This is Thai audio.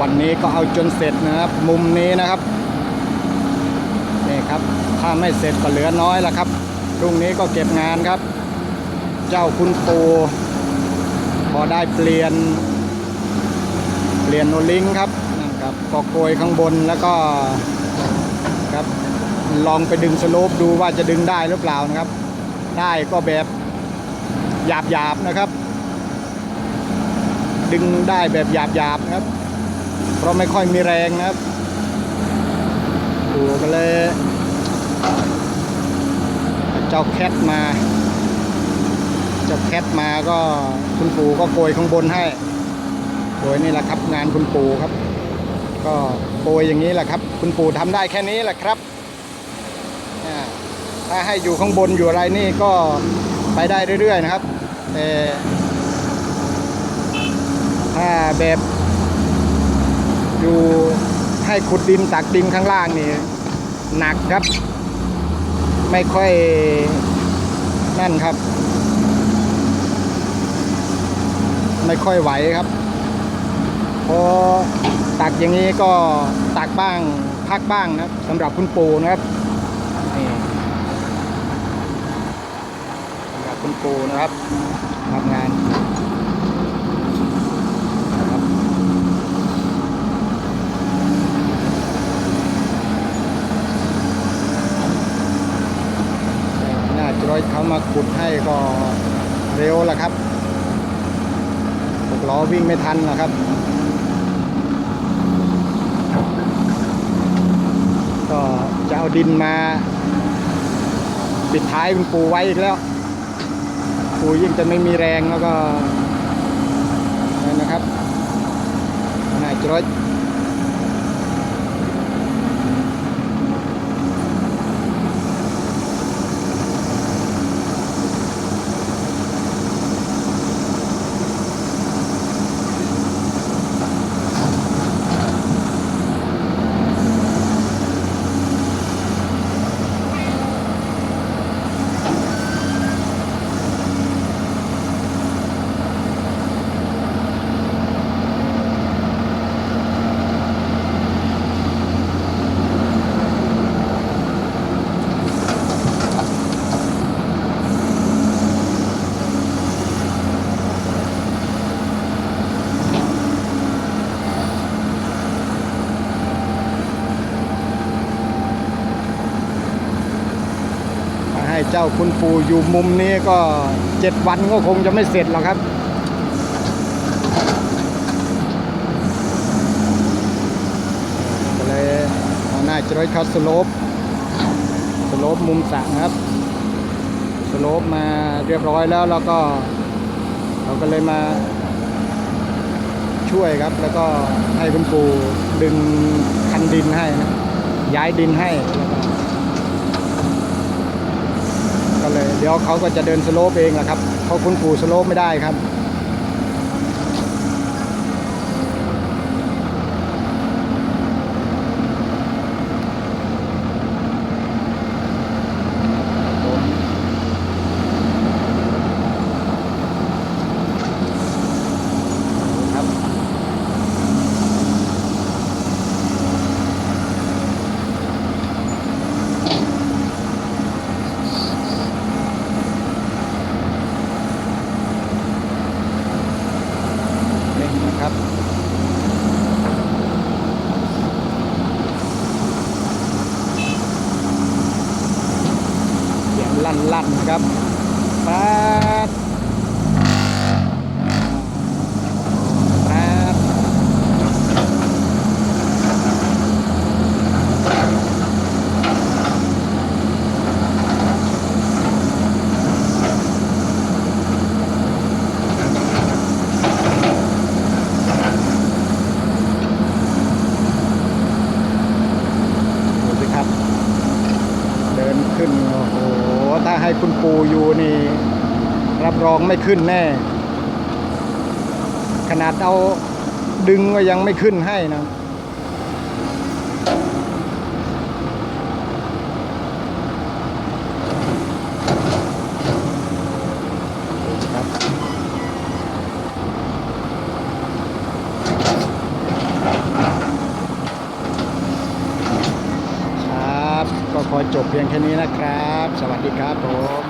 วันนี้ก็เอาจนเสร็จนะครับ มุมนี้นะครับนี่ครับถ้าไม่เสร็จก็เหลือน้อยแล้วครับพรุ่งนี้ก็เก็บงานครับ เจ้าคุณปูพอได้เปลี่ยน เปลี่ยนโนลิงครับนะครับก็โกยข้างบนแล้วก็ครับลองไปดึงสโลปดูว่าจะดึงได้หรือเปล่านะครับ ได้ก็แบบหยาบๆนะครับ ดึงได้แบบหยาบๆนะครับ เพราะไม่ค่อยมีแรงนะครับดูก็เลย เจ้าแคทมา เจ้าแคทมาก็คุณปู่ก็โกยข้างบนให้โกยนี่แหละครับงานคุณปู่ครับ ก็โกยอย่างนี้แหละครับ คุณปู่ทำได้แค่นี้แหละครับถ้าให้อยู่ข้างบนอยู่อะไรนี่ก็ไปได้เรื่อยๆนะครับแต่ ถ้าแบบอยู่ให้ขุดดินตักดินข้างล่างนี่หนักครับ ไม่ค่อยนั่นครับ ไม่ค่อยไหวครับพอตักอย่างนี้ก็ตักบ้างพักบ้างนะครับสำหรับคุณปูนะครับนี่สำหรับคุณปูนะครับทำงานนะครับน่าจะร้อยเขา มาขุดให้ก็เร็วแหละครับหกล้อวิ่งไม่ทันนะครับ ก็จะเอาดินมา ปิดท้ายคุณปูไว้อีกแล้ว ปูยิ่งจะไม่มีแรงแล้วก็นั่นนะครับนายจรอย เจ้าคุณปูอยู่มุมนี้ก็เจ็ดวันก็คงจะไม่เสร็จหรอกครับ ก็เลยเอาหน้าจะร้อยคัดสโลปสโลปมุมสระนะครับ สโลปมาเรียบร้อยแล้วแล้วก็ เราก็เลยมาช่วยครับ แล้วก็ให้คุณปู่ดึงคันดินให้นะย้ายดินให้แล้วก็ก็ เดี๋ยวเขาก็จะเดินสโลปเองแหละครับเพราะคุณปู่สโลปไม่ได้ครับ ลั่นๆนะครับแป๊าดป๊ดดูสิครับ เดินขึ้น โอ้โห ถ้าให้คุณปูอยู่นี่ รับรองไม่ขึ้นแน่ ขนาดเอาดึงก็ยังไม่ขึ้นให้นะ ครับ จบเพียงแค่นี้นะครับ สวัสดีครับผม